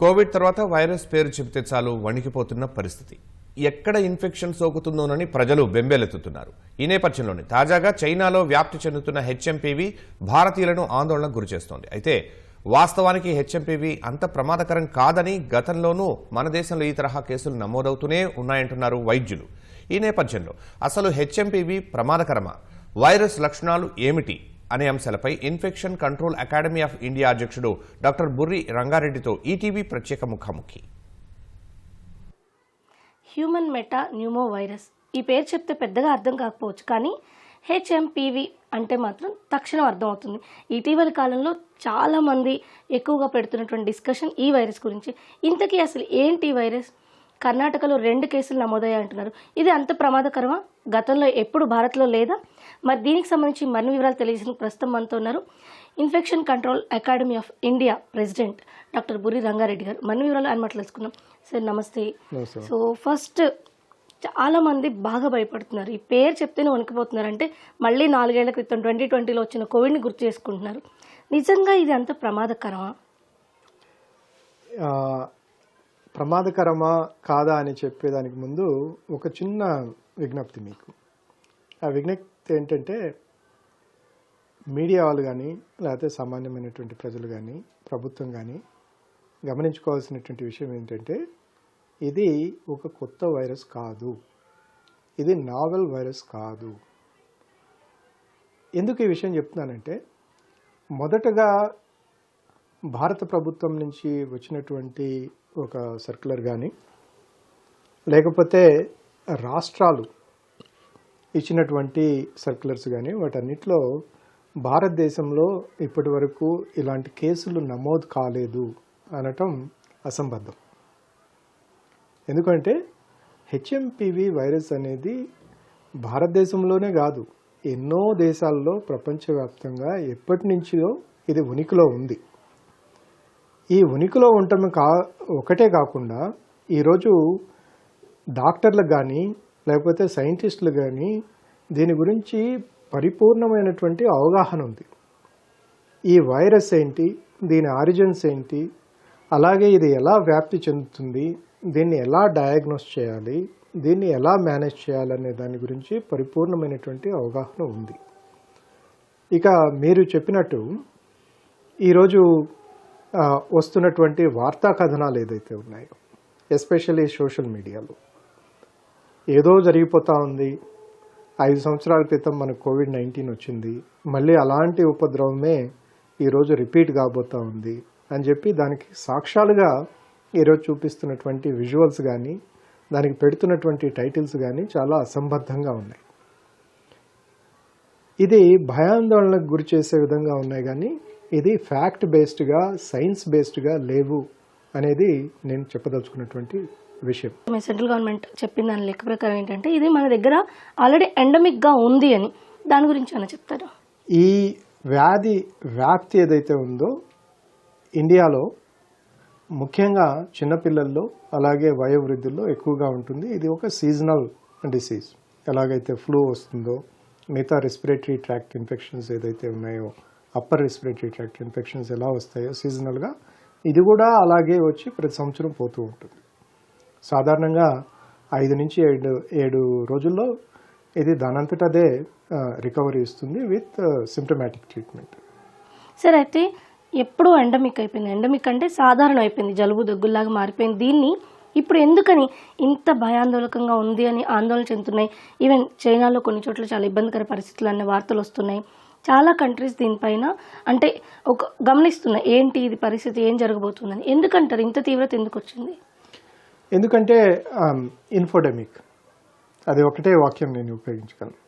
Covid తర్వాత virus పేరు చెబితే చాలు వణికిపోతున్న పరిస్థితి. ఎక్కడ ఇన్ఫెక్షన్ సోకుతుందోనని ప్రజలు బెంబేలెత్తుతున్నారు. ఈ నేపథ్యంలోనే తాజాగా చైనాలో వ్యాప్తి చెందుతున్న హెచ్ఎంపీవీ భారతీయులను ఆందోళనకు గురిచేస్తోంది అయితే వాస్తవానికి హెచ్ఎంపీవి అంత ప్రమాదకరం కాదని గతంలోనూ మన దేశంలో ఈ తరహా కేసులు నమోదవుతూనే ఉన్నాయంటున్నారు వైద్యులు. ఈ నేపథ్యంలో అసలు హెచ్ఎంపీవి ప్రమాదకరమా? వైరస్ లక్షణాలు ఏమిటి? అనే అంశాలపై infection control academy of India అధ్యక్షుడు డాక్టర్ బుర్రి రంగారెడ్డితో ఈటీవీ ప్రత్యేక ముఖాముఖి. హ్యూమన్ మెటా న్యూమో వైరస్ ఈ పేరు చెప్తే పెద్దగా అర్థం కాకపోవచ్చు కానీ హెచ్ఎంపీవి అంటే మాత్రం తక్షణం అర్థమవుతుంది. ఇటీవలి కాలంలో చాలామంది ఎక్కువగా పెడుతున్నటువంటి డిస్కషన్ ఈ వైరస్ గురించి. ఇంతకీ అసలు ఏంటి వైరస్? కర్ణాటకలో రెండు కేసులు నమోదయ్యాయి అంటున్నారు ఇది అంత ప్రమాదకరమా? గతంలో ఎప్పుడు భారత్లో లేదా? మరి దీనికి సంబంధించి మరిన్ని వివరాలు తెలియజేసిన ప్రస్తుతం మనతో ఉన్నారు infection control academy of India president doctor Burri Rangareddy గారు. మరిన్ని వివరాలు అని మాట్లాడుకుందాం సార్ నమస్తే. సో ఫస్ట్ చాలా మంది బాగా భయపడుతున్నారు. ఈ పేరు చెప్తేనే వణికిపోతున్నారు. అంటే మళ్ళీ నాలుగేళ్ళ క్రితం ట్వంటీ ట్వంటీలో వచ్చిన కోవిడ్ని గుర్తు చేసుకుంటున్నారు. నిజంగా ఇది అంత ప్రమాదకరమా? ప్రమాదకరమా కాదా అని చెప్పేదానికి ముందు ఒక చిన్న విజ్ఞప్తి మీకు. ఆ విజ్ఞప్తి ఏంటంటే మీడియా వాళ్ళు కానీ లేకపోతే సామాన్యమైనటువంటి ప్రజలు కానీ ప్రభుత్వం కానీ గమనించుకోవాల్సినటువంటి విషయం ఏంటంటే ఇది ఒక కొత్త వైరస్ కాదు. ఇది నావెల్ వైరస్ కాదు. ఎందుకు ఈ విషయం చెప్తున్నానంటే మొదటగా భారత ప్రభుత్వం నుంచి వచ్చినటువంటి ఒక సర్క్యులర్ కానీ లేకపోతే రాష్ట్రాలు ఇచ్చినటువంటి సర్క్యులర్స్ కానీ వాటన్నిటిలో భారతదేశంలో ఇప్పటి వరకు ఇలాంటి కేసులు నమోదు కాలేదు అనటం అసంబద్ధం. ఎందుకంటే హెచ్ఎంపివి వైరస్ అనేది భారతదేశంలోనే కాదు ఎన్నో దేశాల్లో ప్రపంచవ్యాప్తంగా ఎప్పటి నుంచో ఇది ఉనికిలో ఉంది. ఈ ఉనికిలో ఉండటం కా ఒకటే కాకుండా ఈరోజు డాక్టర్లకు కానీ లేకపోతే సైంటిస్టులు కానీ దీని గురించి పరిపూర్ణమైనటువంటి అవగాహన ఉంది. ఈ వైరస్ ఏంటి? దీని ఆరిజిన్స్ ఏంటి? అలాగే ఇది ఎలా వ్యాప్తి చెందుతుంది? దీన్ని ఎలా డయాగ్నోస్ చేయాలి? దీన్ని ఎలా మేనేజ్ చేయాలనే దాని గురించి పరిపూర్ణమైనటువంటి అవగాహన ఉంది. ఇక మీరు చెప్పినట్టు ఈరోజు వస్తున్నటువంటి వార్తా కథనాలు ఏదైతే ఉన్నాయో ఎస్పెషల్లీ సోషల్ మీడియాలో ఏదో జరిగిపోతూ ఉంది. ఐదు సంవత్సరాల క్రితం మనకు కోవిడ్ నైన్టీన్ వచ్చింది. మళ్ళీ అలాంటి ఉపద్రవమే ఈరోజు రిపీట్ కాబోతూ ఉంది అని చెప్పి దానికి సాక్ష్యాలుగా ఈరోజు చూపిస్తున్నటువంటి విజువల్స్ కానీ దానికి పెడుతున్నటువంటి టైటిల్స్ కానీ చాలా అసంబద్ధంగా ఉన్నాయి. ఇది భయాందోళనకు గురి చేసే విధంగా ఉన్నాయి కానీ ఇది ఫ్యాక్ట్ బేస్డ్గా సైన్స్ బేస్డ్గా లేవు అనేది నేను చెప్పదలుచుకున్నటువంటి విషయం. సెంట్రల్ గవర్నమెంట్ చెప్పిన దాని లెక్క ప్రకారం ఏంటంటే ఇది మన దగ్గర ఆల్రెడీ ఎండమిక్గా ఉంది అని దాని గురించి అని చెప్తారా? ఈ వ్యాధి వ్యాప్తి ఏదైతే ఉందో ఇండియాలో ముఖ్యంగా చిన్నపిల్లల్లో అలాగే వయోవృద్ధుల్లో ఎక్కువగా ఉంటుంది. ఇది ఒక సీజనల్ డిసీజ్ ఎలాగైతే ఫ్లూ వస్తుందో మిగతా రెస్పిరేటరీ ట్రాక్ట్ ఇన్ఫెక్షన్స్ ఏదైతే ఉన్నాయో అప్పర్ రెస్పిరేటరీ ట్రాక్ట్ ఇన్ఫెక్షన్స్ ఎలా వస్తాయో సీజనల్గా ఇది కూడా అలాగే వచ్చి ప్రతి సంవత్సరం పోతూ ఉంటుంది. సాధారణంగా ఐదు నుంచి ఏడు ఏడు రోజుల్లో ఇది దానంతటదే రికవరీ ఇస్తుంది విత్ సిమ్టమాటిక్ ట్రీట్మెంట్ సరే అయితే ఎప్పుడూ ఎండమిక్ అయిపోయింది? ఎండమిక్ అంటే సాధారణం అయిపోయింది జలుబు దగ్గుల్లాగా మారిపోయింది. దీన్ని ఇప్పుడు ఎందుకని ఇంత భయాందోళకంగా ఉంది అని ఆందోళన చెందుతున్నాయి? ఈవెన్ చైనాలో కొన్ని చోట్ల చాలా ఇబ్బందికర పరిస్థితులు అనే వార్తలు వస్తున్నాయి. చాలా కంట్రీస్ దీనిపైన అంటే ఒక గమనిస్తున్నాయి ఏంటి ఇది పరిస్థితి ఏం జరగబోతుందని. ఎందుకంటారు? ఇంత తీవ్రత ఎందుకు వచ్చింది? ఎందుకంటే um, ఇన్ఫోడెమిక్ అది ఒకటే వాక్యం నేను ఉపయోగించగలను.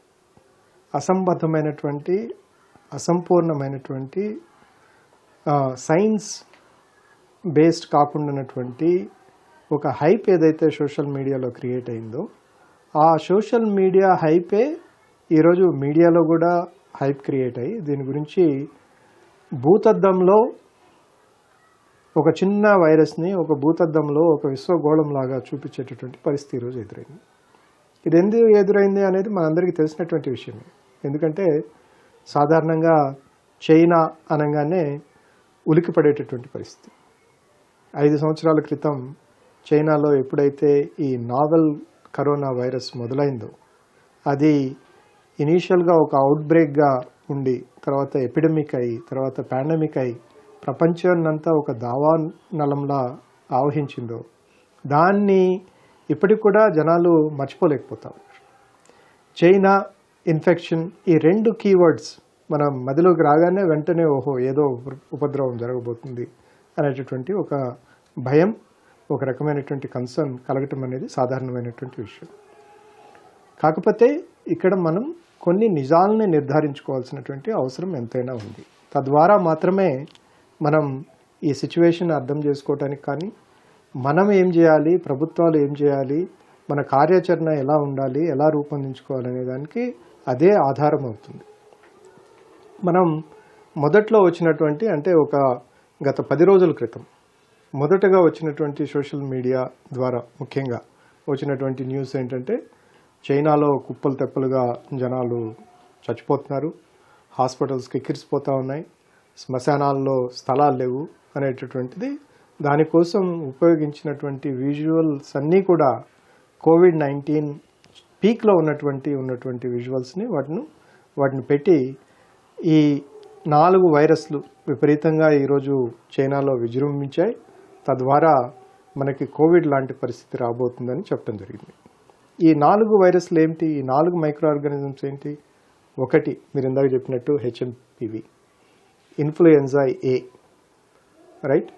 అసంబద్ధమైనటువంటి అసంపూర్ణమైనటువంటి సైన్స్ బేస్డ్ కాకుండానటువంటి ఒక హైప్ ఏదైతే సోషల్ మీడియాలో క్రియేట్ అయిందో ఆ సోషల్ మీడియా హైపే ఈరోజు మీడియాలో కూడా హైప్ క్రియేట్ అయ్యి దీని గురించి భూతద్దంలో ఒక చిన్న వైరస్ని ఒక భూతద్దంలో ఒక విశ్వగోళంలాగా చూపించేటటువంటి పరిస్థితి ఈరోజు ఎదురైంది. ఇది ఎందుకు ఎదురైంది అనేది మనందరికీ తెలిసినటువంటి విషయమే ఎందుకంటే సాధారణంగా చైనా అనగానే ఉలికిపడేటటువంటి పరిస్థితి. ఐదు సంవత్సరాల క్రితం చైనాలో ఎప్పుడైతే ఈ నావెల్ కరోనా వైరస్ మొదలైందో అది ఇనీషియల్గా ఒక అవుట్బ్రేక్గా ఉండి తర్వాత ఎపిడమిక్ అయి తర్వాత పాండమిక్ అయి ప్రపంచాన్నంతా ఒక దావా నలంలా ఆవహించిందో దాన్ని ఇప్పటికి కూడా జనాలు మర్చిపోలేకపోతా ఉన్నారు చైనా ఇన్ఫెక్షన్ ఈ రెండు కీవర్డ్స్ మన మదిలోకి రాగానే వెంటనే ఓహో ఏదో ఉపద్రవం జరగబోతుంది అనేటటువంటి ఒక భయం ఒక రకమైనటువంటి కన్సర్న్ కలగటం అనేది సాధారణమైనటువంటి విషయం. కాకపోతే ఇక్కడ మనం కొన్ని నిజాలని నిర్ధారించుకోవాల్సినటువంటి అవసరం ఎంతైనా ఉంది. తద్వారా మాత్రమే మనం ఈ సిచ్యువేషన్ అర్థం చేసుకోవటానికి కానీ మనం ఏం చేయాలి ప్రభుత్వాలు ఏం చేయాలి మన కార్యాచరణ ఎలా ఉండాలి ఎలా రూపొందించుకోవాలనే దానికి అదే ఆధారం అవుతుంది. మనం మొదట్లో వచ్చినటువంటి అంటే ఒక గత పది రోజుల క్రితం మొదటగా వచ్చినటువంటి సోషల్ మీడియా ద్వారా ముఖ్యంగా వచ్చినటువంటి న్యూస్ ఏంటంటే చైనాలో కుప్పలు తెప్పలుగా జనాలు చచ్చిపోతున్నారు హాస్పిటల్స్కి ఎక్కిరిసిపోతూ ఉన్నాయి శ్మశానాల్లో స్థలాలు లేవు అనేటటువంటిది దానికోసం ఉపయోగించినటువంటి విజువల్స్ అన్నీ కూడా కోవిడ్ నైన్టీన్ పీక్లో ఉన్నటువంటి ఉన్నటువంటి విజువల్స్ని వాటిని వాటిని పెట్టి ఈ నాలుగు వైరస్లు విపరీతంగా ఈరోజు చైనాలో విజృంభించాయి. తద్వారా మనకి కోవిడ్ లాంటి పరిస్థితి రాబోతుందని చెప్పడం జరిగింది. ఈ నాలుగు వైరస్లు ఏమిటి? ఈ నాలుగు మైక్రో ఆర్గానిజమ్స్ ఏంటి? ఒకటి మీరు ఇందాక చెప్పినట్టు హెచ్ఎంపివి ఇన్ఫ్లుయెన్జా ఏ రైట్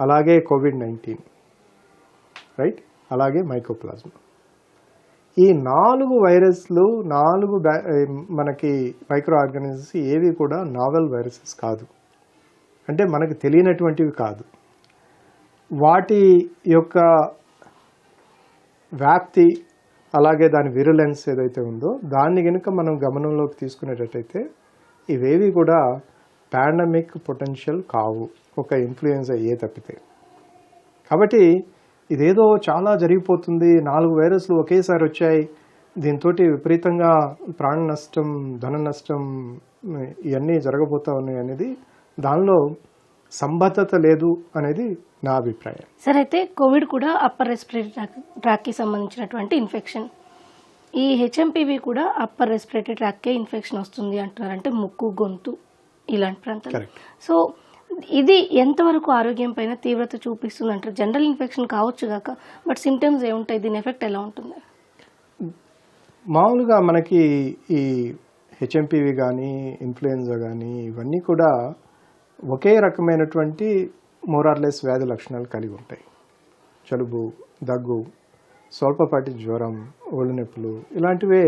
అలాగే కోవిడ్ నైన్టీన్ రైట్ అలాగే మైకోప్లాజ్మా. ఈ నాలుగు వైరస్లు నాలుగు బ్యా- మనకి మైక్రో ఆర్గానిజమ్స్ ఏవి కూడా నావెల్ వైరసెస్ కాదు. అంటే మనకు తెలియనటువంటివి కాదు. వాటి యొక్క వ్యాప్తి అలాగే దాని విరులెన్స్ ఏదైతే ఉందో దాన్ని కనుక మనం గమనంలోకి తీసుకునేటట్టయితే ఇవేవి కూడా పాండమిక్ పొటెన్షియల్ కావు ఒక ఇన్ఫ్లుయెన్స్ ఏ తప్పితే. కాబట్టి ఇదేదో చాలా జరిగిపోతుంది నాలుగు వైరస్లు ఒకేసారి వచ్చాయి దీంతో విపరీతంగా ప్రాణ నష్టం ధన నష్టం ఇవన్నీ జరగబోతా ఉన్నాయి అనేది దానిలో సంబద్ధత లేదు అనేది నా అభిప్రాయం. సరే అయితే కోవిడ్ కూడా అప్పర్ రెస్పిరేటరీ ట్రాక్కి సంబంధించినటువంటి ఇన్ఫెక్షన్. ఈ హెచ్ఎంపీవి కూడా అప్పర్ రెస్పిరేటరీ ట్రాక్కే ఇన్ఫెక్షన్ వస్తుంది అంటున్నారు అంటే ముక్కు గొంతు. ఇలాంటి ప్రాంతాలు. సో ఇది ఎంతవరకు ఆరోగ్యం పైన తీవ్రత చూపిస్తుంది అంటారు జనరల్ ఇన్ఫెక్షన్ కావచ్చు కాక బట్ సిమ్టమ్స్ ఏముంటాయి? దీని ఎఫెక్ట్ ఎలా ఉంటుంది? మామూలుగా మనకి ఈ హెచ్ఎంపివి కానీ ఇన్ఫ్లుయెన్జా కానీ ఇవన్నీ కూడా ఒకే రకమైనటువంటి మోరార్లెస్ వ్యాధి లక్షణాలు కలిగి ఉంటాయి. జలుబు దగ్గు స్వల్పపాటి జ్వరం ఒళ్ళు నొప్పులు ఇలాంటివే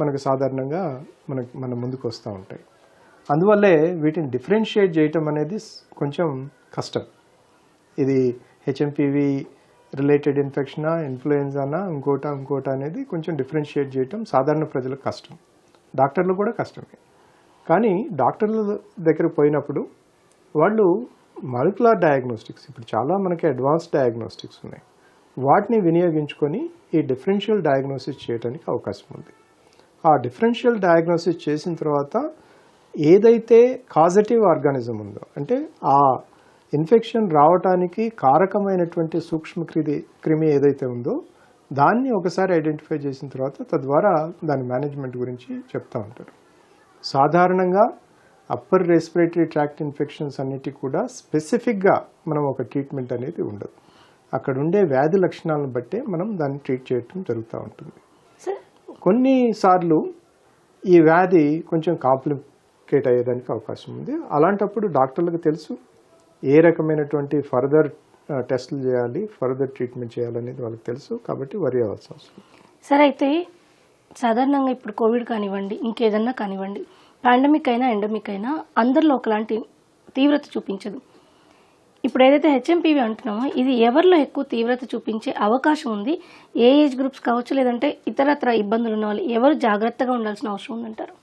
మనకు సాధారణంగా మనకి మన ముందుకు వస్తూ ఉంటాయి. అందువల్లే వీటిని డిఫరెన్షియేట్ చేయటం అనేది కొంచెం కష్టం. ఇది హెచ్ఎంపివి రిలేటెడ్ ఇన్ఫెక్షనా ఇన్ఫ్లుయెన్జానా ఇంకోట ఇంకోట అనేది కొంచెం డిఫరెన్షియేట్ చేయటం సాధారణ ప్రజలకు కష్టం. డాక్టర్లు కూడా కష్టమే. కానీ డాక్టర్ల దగ్గర పోయినప్పుడు వాళ్ళు మాలిక్యులర్ డయాగ్నోస్టిక్స్ ఇప్పుడు చాలా మనకి అడ్వాన్స్ డయాగ్నోస్టిక్స్ ఉన్నాయి. వాటిని వినియోగించుకొని ఈ డిఫరెన్షియల్ డయాగ్నోసిస్ చేయడానికి అవకాశం ఉంది. ఆ డిఫరెన్షియల్ డయాగ్నోసిస్ చేసిన తర్వాత ఏదైతే కాజటివ్ ఆర్గానిజం ఉందో అంటే ఆ ఇన్ఫెక్షన్ రావటానికి కారకమైనటువంటి సూక్ష్మ క్రిమి క్రిమి ఏదైతే ఉందో దాన్ని ఒకసారి ఐడెంటిఫై చేసిన తర్వాత తద్వారా దాని మేనేజ్మెంట్ గురించి చెప్తా ఉంటారు. సాధారణంగా అప్పర్ రెస్పిరేటరీ ట్రాక్ట్ ఇన్ఫెక్షన్స్ అన్నిటికీ కూడా స్పెసిఫిక్గా మనం ఒక ట్రీట్మెంట్ అనేది ఉండదు. అక్కడ ఉండే వ్యాధి లక్షణాలను బట్టే మనం దాన్ని ట్రీట్ చేయటం జరుగుతూ ఉంటుంది. సార్? కొన్నిసార్లు ఈ వ్యాధి కొంచెం కాంప్లికేట్ అయ్యేదానికి అవకాశం ఉంది. అలాంటప్పుడు డాక్టర్లకు తెలుసు ఏ రకమైనటువంటి ఫర్దర్ టెస్టులు చేయాలి ఫర్దర్ ట్రీట్మెంట్ చేయాలనేది వాళ్ళకి తెలుసు కాబట్టి వరి అవ్వాల్సిన అవసరం. సరే అయితే సాధారణంగా ఇప్పుడు కోవిడ్ కానివ్వండి ఇంకేదన్నా కానివ్వండి పాండమిక్ అయినా ఎండమిక్ అయినా అందరిలో ఒకలాంటి తీవ్రత చూపించదు. ఇప్పుడు ఏదైతే హెచ్ఎంపీవి అంటున్నామో ఇది ఎవరిలో ఎక్కువ తీవ్రత చూపించే అవకాశం ఉంది? ఏ ఏజ్ గ్రూప్స్ కావచ్చు లేదంటే ఇతరత్ర ఇబ్బందులు ఉన్న వాళ్ళు ఎవరు జాగ్రత్తగా ఉండాల్సిన అవసరం ఉందంటారు?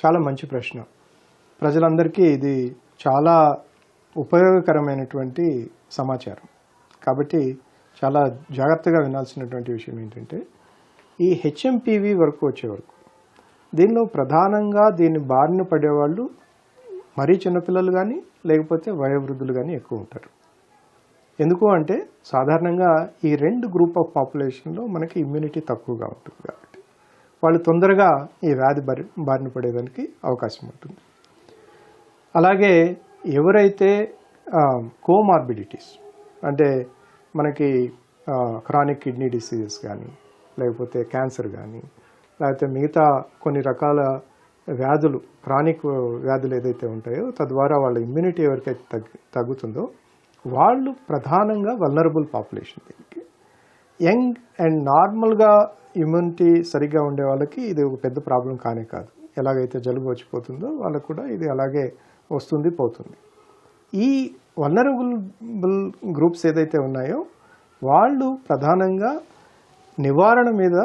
చాలా మంచి ప్రశ్న. ప్రజలందరికీ ఇది చాలా ఉపయోగకరమైనటువంటి సమాచారం. కాబట్టి చాలా జాగ్రత్తగా వినాల్సినటువంటి విషయం ఏంటంటే ఈ హెచ్ఎంపీవి వరకు వచ్చే వరకు దీనిలో ప్రధానంగా దీన్ని బారిన పడేవాళ్ళు మరీ చిన్నపిల్లలు కానీ లేకపోతే వయోవృద్ధులు కానీ ఎక్కువ ఉంటారు. ఎందుకు అంటే సాధారణంగా ఈ రెండు గ్రూప్ ఆఫ్ పాపులేషన్లో మనకి ఇమ్యూనిటీ తక్కువగా ఉంటుంది కాబట్టి. వాళ్ళు తొందరగా ఈ వ్యాధి బారి బారిన పడేదానికి అవకాశం ఉంటుంది. అలాగే ఎవరైతే కోమార్బిడిటీస్ అంటే మనకి క్రానిక్ కిడ్నీ డిసీజెస్ కానీ లేకపోతే క్యాన్సర్ కానీ లేకపోతే మిగతా కొన్ని రకాల వ్యాధులు క్రానిక్ వ్యాధులు ఏదైతే ఉంటాయో తద్వారా వాళ్ళ ఇమ్యూనిటీ ఎవరికైతే తగ్గి తగ్గుతుందో వాళ్ళు ప్రధానంగా వల్నరబుల్ పాపులేషన్ దీనికి. యంగ్ అండ్ నార్మల్గా ఇమ్యూనిటీ సరిగ్గా ఉండే వాళ్ళకి ఇది ఒక పెద్ద ప్రాబ్లం కానే కాదు. ఎలాగైతే జలుబు వచ్చిపోతుందో వాళ్ళకు కూడా ఇది అలాగే వస్తుంది పోతుంది. ఈ వల్నరబుల్ గ్రూప్స్ ఏదైతే ఉన్నాయో వాళ్ళు ప్రధానంగా నివారణ మీద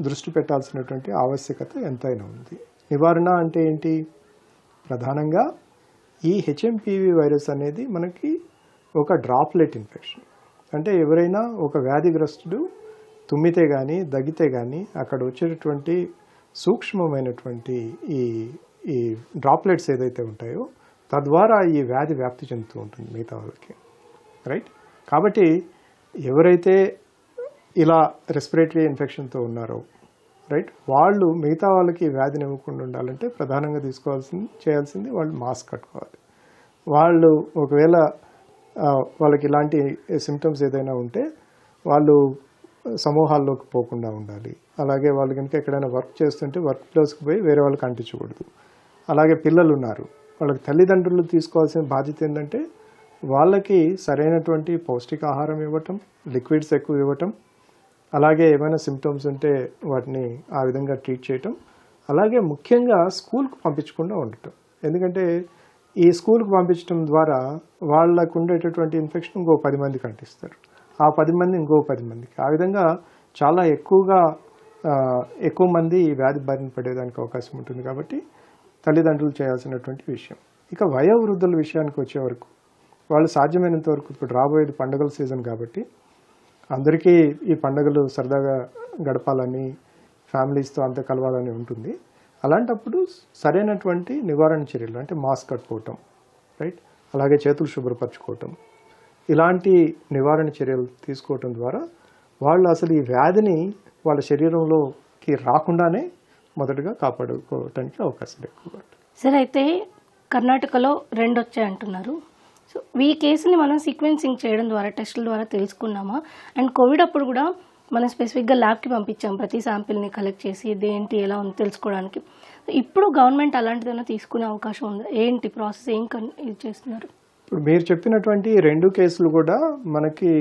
దృష్టి పెట్టాల్సినటువంటి ఆవశ్యకత ఎంతైనా ఉంది. నివారణ అంటే ఏంటి? ప్రధానంగా ఈ హెచ్ఎంపివి వైరస్ అనేది మనకి ఒక డ్రాప్లెట్ ఇన్ఫెక్షన్ అంటే ఎవరైనా ఒక వ్యాధిగ్రస్తుడు తుమ్మితే కానీ దగ్గితే కానీ అక్కడ వచ్చేటటువంటి సూక్ష్మమైనటువంటి ఈ ఈ డ్రాప్లెట్స్ ఏదైతే ఉంటాయో తద్వారా ఈ వ్యాధి వ్యాప్తి చెందుతూ ఉంటుంది మిగతా వాళ్ళకి. రైట్ కాబట్టి ఎవరైతే ఇలా రెస్పిరేటరీ ఇన్ఫెక్షన్తో ఉన్నారో రైట్ వాళ్ళు మిగతా వాళ్ళకి వ్యాధిని ఇవ్వకుండా ఉండాలంటే ప్రధానంగా తీసుకోవాల్సింది చేయాల్సింది వాళ్ళు మాస్క్ కట్టుకోవాలి. వాళ్ళు ఒకవేళ వాళ్ళకి ఇలాంటి సిమ్టమ్స్ ఏదైనా ఉంటే వాళ్ళు సమూహాల్లోకి పోకుండా ఉండాలి. అలాగే వాళ్ళు కనుక ఎక్కడైనా వర్క్ చేస్తుంటే వర్క్ ప్లేస్కి పోయి వేరే వాళ్ళకి అంటించకూడదు. అలాగే పిల్లలు ఉన్నారు. వాళ్ళకి తల్లిదండ్రులు తీసుకోవాల్సిన బాధ్యత ఏంటంటే వాళ్ళకి సరైనటువంటి పౌష్టికాహారం ఇవ్వటం లిక్విడ్స్ ఎక్కువ ఇవ్వటం అలాగే ఏమైనా సిమ్టమ్స్ ఉంటే వాటిని ఆ విధంగా ట్రీట్ చేయటం అలాగే ముఖ్యంగా స్కూల్కి పంపించకుండా ఉండటం. ఎందుకంటే ఈ స్కూల్కి పంపించడం ద్వారా వాళ్ళకు ఉండేటటువంటి ఇన్ఫెక్షన్ ఇంకో పది మందికి అంటిస్తారు. ఆ పది మంది ఇంకో పది మందికి. ఆ విధంగా చాలా ఎక్కువగా ఎక్కువ మంది ఈ వ్యాధి బారిన పడేదానికి అవకాశం ఉంటుంది. కాబట్టి తల్లిదండ్రులు చేయాల్సినటువంటి విషయం. ఇక వయోవృద్ధుల విషయానికి వచ్చే వరకు వాళ్ళు సాధ్యమైనంత వరకు ఇప్పుడు రాబోయేది పండుగల సీజన్ కాబట్టి అందరికీ ఈ పండుగలు సరదాగా గడపాలని ఫ్యామిలీస్తో అంతా కలవాలని ఉంటుంది. అలాంటప్పుడు సరైనటువంటి నివారణ చర్యలు అంటే మాస్క్ కట్టుకోవటం రైట్? అలాగే చేతులు శుభ్రపరచుకోవటం. ఇలాంటి నివారణ చర్యలు తీసుకోవటం ద్వారా వాళ్ళు అసలు ఈ వ్యాధిని వాళ్ళ శరీరంలోకి రాకుండానే మొదటగా కాపాడుకోవటానికి అవకాశాలు ఎక్కువగా ఉంటాయి. సరే అయితే కర్ణాటకలో రెండు వచ్చాయి అంటున్నారు. సో ఈ కేసుని మనం సీక్వెన్సింగ్ చేయడం ద్వారా టెస్టుల ద్వారా తెలుసుకున్నామా? అండ్ కోవిడ్ అప్పుడు కూడా మనం స్పెసిఫిక్గా ల్యాబ్కి పంపించాం. ప్రతి శాంపిల్ని కలెక్ట్ చేసి ఇదేంటి ఎలా ఉంది తెలుసుకోవడానికి. ఇప్పుడు గవర్నమెంట్ అలాంటిదైనా తీసుకునే అవకాశం ఉంది? ఏంటి ప్రాసెస్? ఏం ఇది చేస్తున్నారు? ఇప్పుడు మీరు చెప్పినటువంటి రెండు కేసులు కూడా మనకి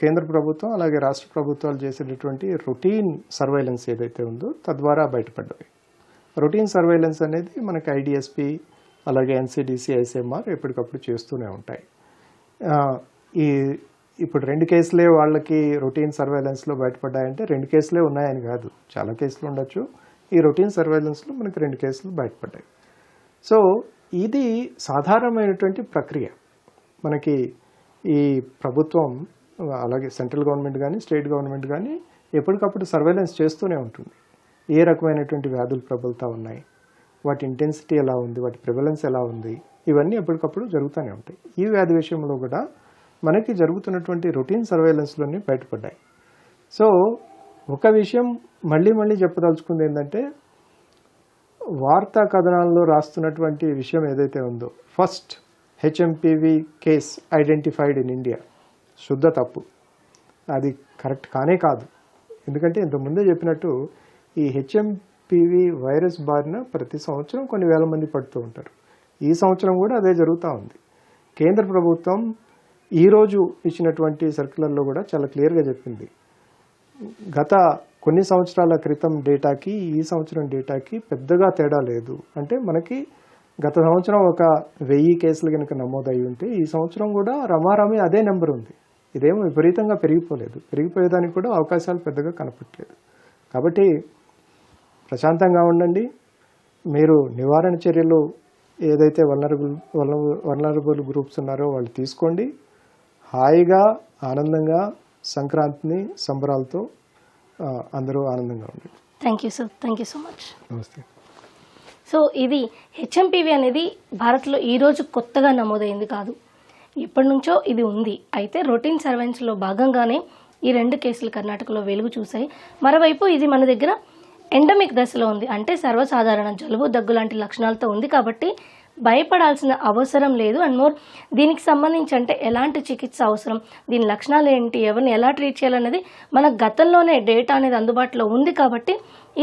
కేంద్ర ప్రభుత్వం అలాగే రాష్ట్ర ప్రభుత్వాలు చేసేటటువంటి రొటీన్ సర్వైలెన్స్ ఏదైతే ఉందో తద్వారా బయటపడ్డాయి. రొటీన్ సర్వైలెన్స్ అనేది మనకి ఐడిఎస్పి అలాగే ఎన్సిడిసి ఐసీఎంఆర్ ఎప్పటికప్పుడు చేస్తూనే ఉంటాయి. ఈ ఇప్పుడు రెండు కేసులే వాళ్ళకి రొటీన్ సర్వైలెన్స్లో బయటపడ్డాయంటే రెండు కేసులే ఉన్నాయని కాదు. చాలా కేసులు ఉండొచ్చు. ఈ రొటీన్ సర్వైలెన్స్లో మనకి రెండు కేసులు బయటపడ్డాయి. సో ఇది సాధారణమైనటువంటి ప్రక్రియ. మనకి ఈ ప్రభుత్వం అలాగే సెంట్రల్ గవర్నమెంట్ కానీ స్టేట్ గవర్నమెంట్ కానీ ఎప్పటికప్పుడు సర్వేలెన్స్ చేస్తూనే ఉంటుంది. ఏ రకమైనటువంటి వ్యాధులు ప్రబలుతూ ఉన్నాయి? వాటి ఇంటెన్సిటీ ఎలా ఉంది? వాటి ప్రివలెన్స్ ఎలా ఉంది? ఇవన్నీ ఎప్పటికప్పుడు జరుగుతూనే ఉంటాయి. ఈ వ్యాధి విషయంలో కూడా మనకి జరుగుతున్నటువంటి రొటీన్ సర్వేలెన్స్లోనే బయటపడ్డాయి. సో ఒక విషయం మళ్ళీ మళ్ళీ చెప్పదలుచుకుంది ఏంటంటే వార్తా కథనాల్లో రాస్తున్నటువంటి విషయం ఏదైతే ఉందో first HMPV case identified in India శుద్ధ తప్పు. అది కరెక్ట్ కానే కాదు. ఎందుకంటే ఇంతకుముందే చెప్పినట్టు ఈ హెచ్ఎంపివి వైరస్ బారిన ప్రతి సంవత్సరం కొన్ని వేల మంది పడుతూ ఉంటారు. ఈ సంవత్సరం కూడా అదే జరుగుతూ ఉంది. కేంద్ర ప్రభుత్వం ఈరోజు ఇచ్చినటువంటి సర్క్యులర్లో కూడా చాలా క్లియర్గా చెప్పింది. గత కొన్ని సంవత్సరాల క్రితం డేటాకి ఈ సంవత్సరం డేటాకి పెద్దగా తేడా లేదు. అంటే మనకి గత సంవత్సరం ఒక వెయ్యి కేసులు కనుక నమోదయ్యి ఉంటే ఈ సంవత్సరం కూడా రమారమి అదే నెంబర్ ఉంది. ఇదేమో విపరీతంగా పెరిగిపోలేదు. పెరిగిపోయేదానికి కూడా అవకాశాలు పెద్దగా కనపట్లేదు. కాబట్టి ప్రశాంతంగా ఉండండి. మీరు నివారణ చర్యలు ఏదైతే వల్నరబుల్ వల్నరబుల్ గ్రూప్స్ ఉన్నారో వాళ్ళు తీసుకోండి. హాయిగా ఆనందంగా సంక్రాంతిని సంబరాలతో అందరూ ఆనందంగా ఉండండి. Thank you sir thank you so much నమస్తే. సో ఇది హెచ్ఎంపీవీ అనేది భారత్లో ఈరోజు కొత్తగా నమోదైంది కాదు. ఎప్పటి నుంచో ఇది ఉంది. అయితే రొటీన్ సర్వెన్స్లో భాగంగానే ఈ రెండు కేసులు కర్ణాటకలో వెలుగు చూశాయి. మరోవైపు ఇది మన దగ్గర ఎండమిక్ దశలో ఉంది. అంటే సర్వసాధారణ జలుబు దగ్గు లాంటి లక్షణాలతో ఉంది కాబట్టి భయపడాల్సిన అవసరం లేదు అండ్ మోర్ దీనికి సంబంధించి అంటే ఎలాంటి చికిత్స అవసరం? దీని లక్షణాలు ఏంటి? ఎవరిని ఎలా ట్రీట్ చేయాలనేది మన గతంలోనే డేటా అనేది అందుబాటులో ఉంది కాబట్టి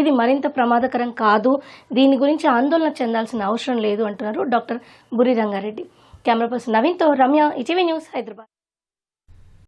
ఇది మరింత ప్రమాదకరం కాదు. దీని గురించి ఆందోళన చెందాల్సిన అవసరం లేదు అంటున్నారు doctor Buri Rangareddy camera person నవీన్తో Ramya ETV news Hyderabad.